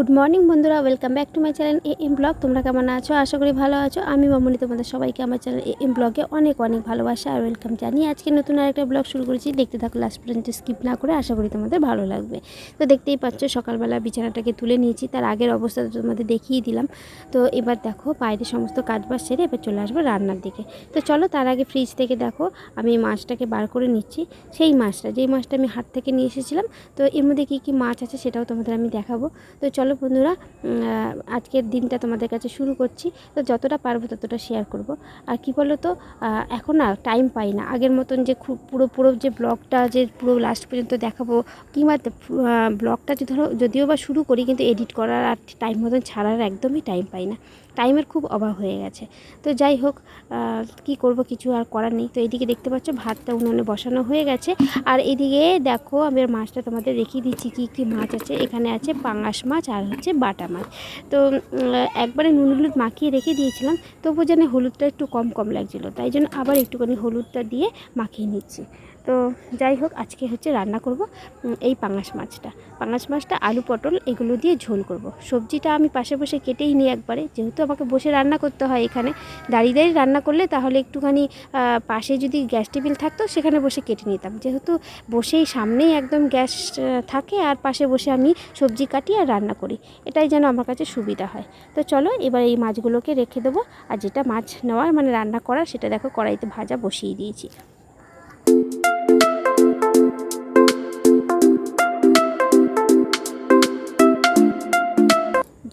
Good morning বন্ধুরা, welcome back to my channel A M blog. তোমরা কেমন আছো? আশা করি ভালো আছো। আমি মামনি, তোমাদের সবাইকে আমার চ্যানেল এ এম ব্লগে অনেক অনেক ভালোবাসা আর ওয়েলকাম জানিয়ে আজকে নতুন আরেকটা ব্লগ শুরু করেছি। দেখতে থাকো লাস্ট পর্যন্ত স্কিপ না করে আশা করি তোমাদের ভালো লাগবে। তো দেখতেই পাচ্ছ, সকালবেলা বিছানাটাকে তুলে নিয়েছি। তার আগের অবস্থা তোমাদের দেখিয়ে দিলাম। তো এবার দেখো, বাইরে সমস্ত কাজ বাজ সেরে এবার চলে আসব রান্নার দিকে। তো চলো, তার আগে ফ্রিজ থেকে দেখো, আমি মাছটাকে বার করে নিচ্ছি। সেই মাছটা, যেই মাছটা আমি হাট থেকে নিয়ে এসেছিলাম, তো এর মধ্যে কী কী মাছ আছে সেটাও তোমাদের আমি দেখাবো। তো চলো বন্ধুরা আজকের দিনটা তোমাদের কাছে শুরু করছি। তো যতটা পারব ততটা শেয়ার করব। আর কি বলো তো এখন না টাইম পাই না। আগের মতন যে খুব পুরো পুরো যে ব্লগটা যে পুরো লাস্ট পর্যন্ত দেখাবো, কিংবা ব্লগটা ধরো, যদিও বা শুরু করি, কিন্তু এডিট করার আর টাইম মতন ছাড়ার একদমই টাইম পাই না। টাইমের খুব অভাব হয়ে গেছে। তো যাই হোক কি করব কিছু আর করার নেই। তো এদিকে দেখতে পাচ্ছ ভাতটা উনুনে বসানো হয়ে গেছে। আর এদিকে দেখো, আমি মাছটা তোমাদের দেখিয়ে দিচ্ছি কী কী মাছ আছে। এখানে আছে পাঙাশ মাছ আর হচ্ছে বাটা মাছ। তো একবারে নুন হলুদ মাখিয়ে রেখে দিয়েছিলাম তবু যেন হলুদটা একটু কম কম লাগছিল। তাই জন্য আবার একটুখানি হলুদটা দিয়ে মাখিয়ে নিচ্ছি। তো যাই হোক, আজকে হচ্ছে রান্না করব এই পাঙাশ মাছটা। পাঙাশ মাছটা, আলু, পটল এগুলো দিয়ে ঝোল করব। সবজিটা আমি পাশে বসে কেটেই নিই একবারে। যেহেতু আমাকে বসে রান্না করতে হয় এখানে, দাঁড়িয়ে দাঁড়িয়ে রান্না করলে তাহলে একটুখানি পাশে যদি গ্যাস টেবিল থাকতো, সেখানে বসে কেটে নিতাম। যেহেতু বসেই সামনেই একদম গ্যাস থাকে, আর পাশে বসে আমি সবজি কাটি আর রান্না করি। এটাই যেন আমার কাছে সুবিধা হয়। তো চলো, এবার এই মাছগুলোকে রেখে দেবো। আর যেটা মাছ নেওয়ার মানে রান্না করার, সেটা দেখো কড়াইতে ভাজা বসিয়ে দিয়েছি।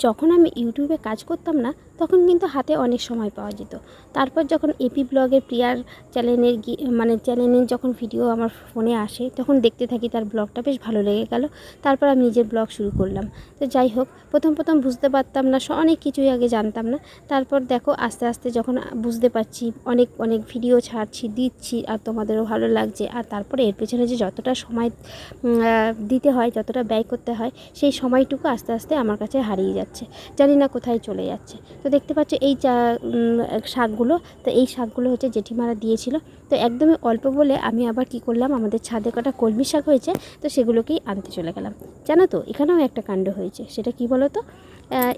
যখন আমি ইউটিউবে কাজ করতাম না, তখন কিন্তু হাতে অনেক সময় পাওয়া যেত। তারপর যখন এপি ব্লগের প্রিয়ার চ্যানেলের মানে চ্যানেলের যখন ভিডিও আমার ফোনে আসে, তখন দেখতে থাকি তার ব্লগটা বেশ ভালো লেগে গেল। তারপর আমি নিজের ব্লগ শুরু করলাম। তো যাই হোক, প্রথম প্রথম বুঝতে পারতাম না অনেক কিছুই আগে জানতাম না। তারপর দেখো, আস্তে আস্তে যখন বুঝতে পারছি, অনেক অনেক ভিডিও ছাড়ছি, দিচ্ছি, আর তোমাদেরও ভালো লাগছে, আর তারপরে এর পেছনে যে যতটা সময় দিতে হয়, যতটা ব্যয় করতে হয়, সেই সময়টুকু আস্তে আস্তে আমার কাছে হারিয়ে যাচ্ছে। জানি না কোথায় চলে যাচ্ছে। তো দেখতে পাচ্ছ এই শাকগুলো, তো এই শাকগুলো হচ্ছে জেঠিমারা দিয়েছিল। তো একদমই অল্প বলে আমি আবার কি করলাম, আমাদের ছাদে কটা কলমি শাক হয়েছে, তো সেগুলোকেই আনতে চলে গেলাম। জানো তো, এখানেও একটা কাণ্ড হয়েছে, সেটা কি বলো তো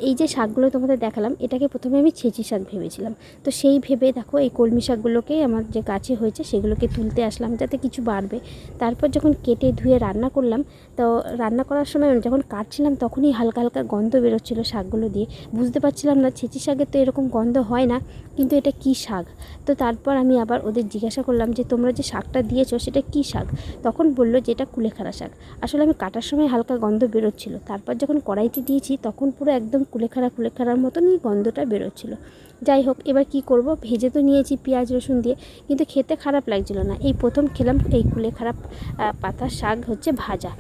এই যে শাকগুলো তোমাদের দেখালাম, এটাকে প্রথমে আমি ছেঁচি শাক ভেবেছিলাম। তো সেই ভেবে দেখো, এই কলমি শাকগুলোকেই আমার যে গাছে হয়েছে, সেগুলোকে তুলতে আসলাম যাতে কিছু বাড়বে। তারপর যখন কেটে ধুয়ে রান্না করলাম, তো রান্না করার সময় যখন কাটছিলাম, তখনই হালকা হালকা গন্ধ বেরোচ্ছিলো শাকগুলো দিয়ে। বুঝতে পারছিলাম না, ছেঁচি শাকের তো এরকম গন্ধ হয় না, কিন্তু এটা কী শাক? তো তারপর আমি আবার ওদের জিজ্ঞাসা করলাম যে, তোমরা যে শাকটা দিয়েছ, সেটা কী শাক? তখন বলল যে, এটা কুলেখাড়া শাক। আসলে আমি কাটার সময় হালকা গন্ধ বেরোচ্ছিলো। তারপর যখন কড়াইতে দিয়েছি, তখন পুরো একদম কুলেখাড়া কুলেখাড়ার মতনই গন্ধটা বেরোচ্ছিলো। যাই হোক, এবার কি করব? ভেজে তো নিয়েছি পেঁয়াজ, রসুন দিয়ে, কিন্তু খেতে খারাপ লাগছিল না। এই প্রথম খেলাম এই কুলেখাড়া পাতার শাক হচ্ছে ভাজা।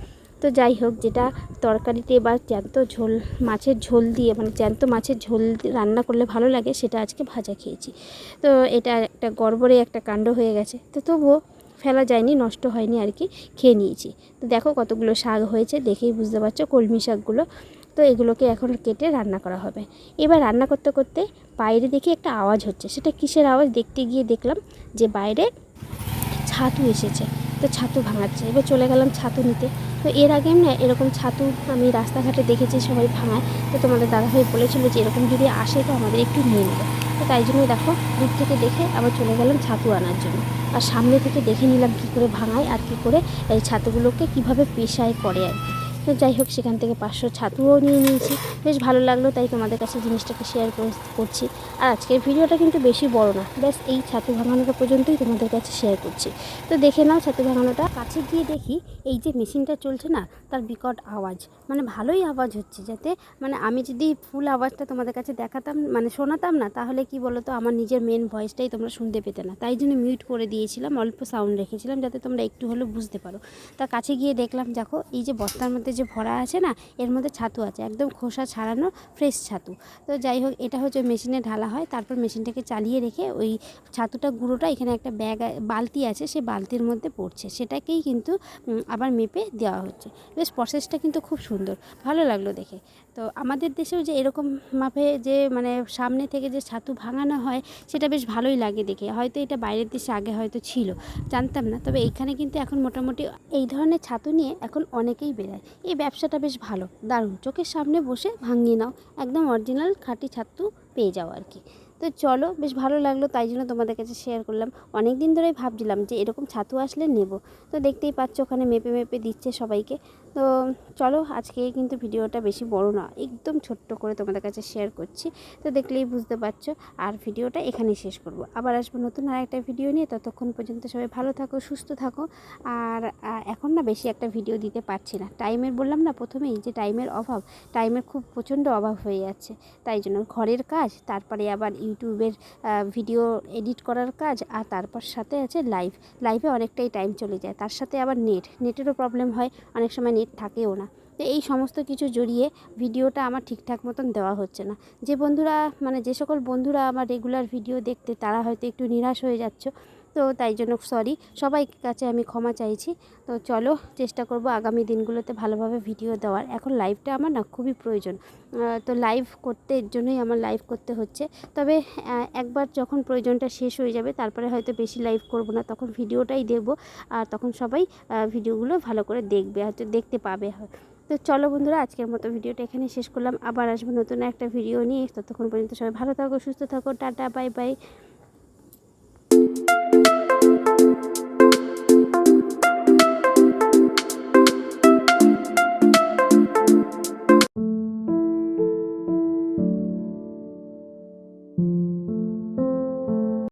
তো যাই হোক, যেটা তরকারিতে বা জ্যান্ত ঝোল, মাছের ঝোল দিয়ে মানে জ্যান্ত মাছের ঝোল রান্না করলে ভালো লাগে, সেটা আজকে ভাজা খেয়েছি। তো এটা একটা গড়বড়ে একটা কাণ্ড হয়ে গেছে। তো তবুও ফেলা যায়নি, নষ্ট হয়নি আর কি, খেয়ে নিয়েছি। তো দেখো কতগুলো শাক হয়েছে, দেখেই বুঝতে পারছ, কলমি শাকগুলো। তো এগুলোকে এখন কেটে রান্না করা হবে। এবার রান্না করতে করতে বাইরে দেখি একটা আওয়াজ হচ্ছে। সেটা কিসের আওয়াজ? দেখতে গিয়ে দেখলাম যে বাইরে ছাতু এসেছে। তো ছাতু ভাঙাচ্ছে। এবার চলে গেলাম ছাতু নিতে। তো এর আগে না এরকম ছাতু আমি রাস্তাঘাটে দেখেছি সবাই ভাঙায়। তো তোমাদের দাদাভাই বলেছিল যে এরকম যদি আসে তো আমাদের একটু নিয়ে নেবে। তো তাই জন্য দেখো দূর থেকে দেখে আবার চলে গেলাম ছাতু আনার জন্য। আর সামনে থেকে দেখে নিলাম কী করে ভাঙায় আর কী করে এই ছাতুগুলোকে কীভাবে পেশায় করে আর কি। তো যাই হোক, সেখান থেকে পাঁচশো ছাতুও নিয়ে নিয়েছি। বেশ ভালো লাগল, তাই তোমাদের কাছে জিনিসটাকে শেয়ার করছি। আর আজকের ভিডিওটা কিন্তু বেশি বড় না, ব্যাস এই ছাতু ভাঙানোটা পর্যন্তই তোমাদের কাছে শেয়ার করছি। তো দেখে নাও ছাতু ভাঙানোটা, কাছে গিয়ে দেখি এই যে মেশিনটা চলছে না, তার বিকট আওয়াজ। মানে ভালোই আওয়াজ হচ্ছে যাতে মানে আমি যদি ফুল আওয়াজটা তোমাদের কাছে দেখাতাম মানে শোনাতাম না, তাহলে কি বলো তো আমার নিজের মেন ভয়েসটাই তোমরা শুনতে পেতে না। তাই জন্য মিউট করে দিয়েছিলাম, অল্প সাউন্ড রেখেছিলাম, যাতে তোমরা একটু হলেও বুঝতে পারো। তা কাছে গিয়ে দেখলাম, দেখো, এই যে বস্তার মধ্যে যে ভরা আছে না, এর মধ্যে ছাতু আছে, একদম খোসা ছাড়ানো ফ্রেশ ছাতু। তো যাই হোক, এটা হচ্ছে মেশিনে ঢালা হয়, তারপর মেশিনটাকে চালিয়ে রেখে ওই ছাতুটা গুঁড়োটা এখানে একটা ব্যাগ বালতি আছে, সেই বালতির মধ্যে পড়ছে। সেটাকেই কিন্তু আবার মেপে দেওয়া হচ্ছে। বেশ প্রসেসটা কিন্তু খুব সুন্দর, ভালো লাগল দেখে। তো আমাদের দেশেও যে এরকম মাপে যে মানে সামনে থেকে যে ছাতু ভাঙানো হয়, সেটা বেশ ভালোই লাগে দেখে। হয়তো এটা বাইরের দেশে আগে হয়তো ছিল, জানতাম না। তবে এইখানে কিন্তু এখন মোটামুটি এই ধরনের ছাতু নিয়ে এখন অনেকেই বেরায় এই ব্যবসাটা বেশ ভালো। দারুণ। চোখের সামনে বসে ভাঙিয়ে নাও। একদম অরিজিনাল খাঁটি ছাতু পেয়ে যাও আর কি। তো চলো, বেশ ভালো লাগল, তাই জন্য তোমাদের কাছে শেয়ার করলাম। অনেক দিন ধরেই ভাবছিলাম যে এরকম ছাতু আসলে নেব। তো দেখতেই পাচ্ছ, ওখানে মেপে মেপে দিচ্ছে সবাইকে। তো চলো আজকে কিন্তু ভিডিওটা বেশি বড় না, একদম ছোট্ট করে তোমাদের কাছে শেয়ার করছি। তো দেখলেই বুঝতে পারছ। আর ভিডিওটা এখানেই শেষ করব। আবার আসব নতুন আর একটা ভিডিও নিয়ে। ততক্ষণ পর্যন্ত সবাই ভালো থাকো, সুস্থ থাকো। আর এখন না বেশি একটা ভিডিও দিতে পারছি না। টাইমের বললাম না প্রথমেই যে টাইমের অভাব টাইমের খুব প্রচণ্ড অভাব হয়ে যাচ্ছে। তাই জন্য ঘরের কাজ, তারপরে আবার ইউটিউবের ভিডিও এডিট করার কাজ, আর তারপর সাথে আছে লাইভ লাইভে অনেকটাই টাইম চলে যায়। তার সাথে আবার নেট নেটেরও প্রবলেম হয়। অনেক সময় নেট থাকেও না। তো এই সমস্ত কিছু জড়িয়ে ভিডিওটা আমার ঠিকঠাক মতন দেওয়া হচ্ছে না। যে বন্ধুরা মানে যে সকল বন্ধুরা আমার রেগুলার ভিডিও দেখতে, তারা হয়তো একটু নিরাশ হয়ে যাচ্ছ। তো তাই জন্য সরি সবাই কাছে আমি ক্ষমা চাইছি। তো চলো চেষ্টা করব আগামী দিনগুলোতে ভালোভাবে ভিডিও দেওয়ার। এখন লাইভটা আমার না খুবই প্রয়োজন। তো লাইভ করতে জন্যই আমার লাইভ করতে হচ্ছে। তবে একবার যখন প্রয়োজনটা শেষ হয়ে যাবে, তারপরে হয়তো বেশি লাইভ করব না, তখন ভিডিওটাই দেবো। আর তখন সবাই ভিডিওগুলো ভালো করে দেখবে, হয়তো দেখতে পাবে। তো চলো বন্ধুরা, আজকের মতো ভিডিওটা এখানে শেষ করলাম। আবার আসব নতুন একটা ভিডিও নিয়ে। ততক্ষণ পর্যন্ত সবাই ভালো থাকো, সুস্থ থাকো, টাটা বাই বাই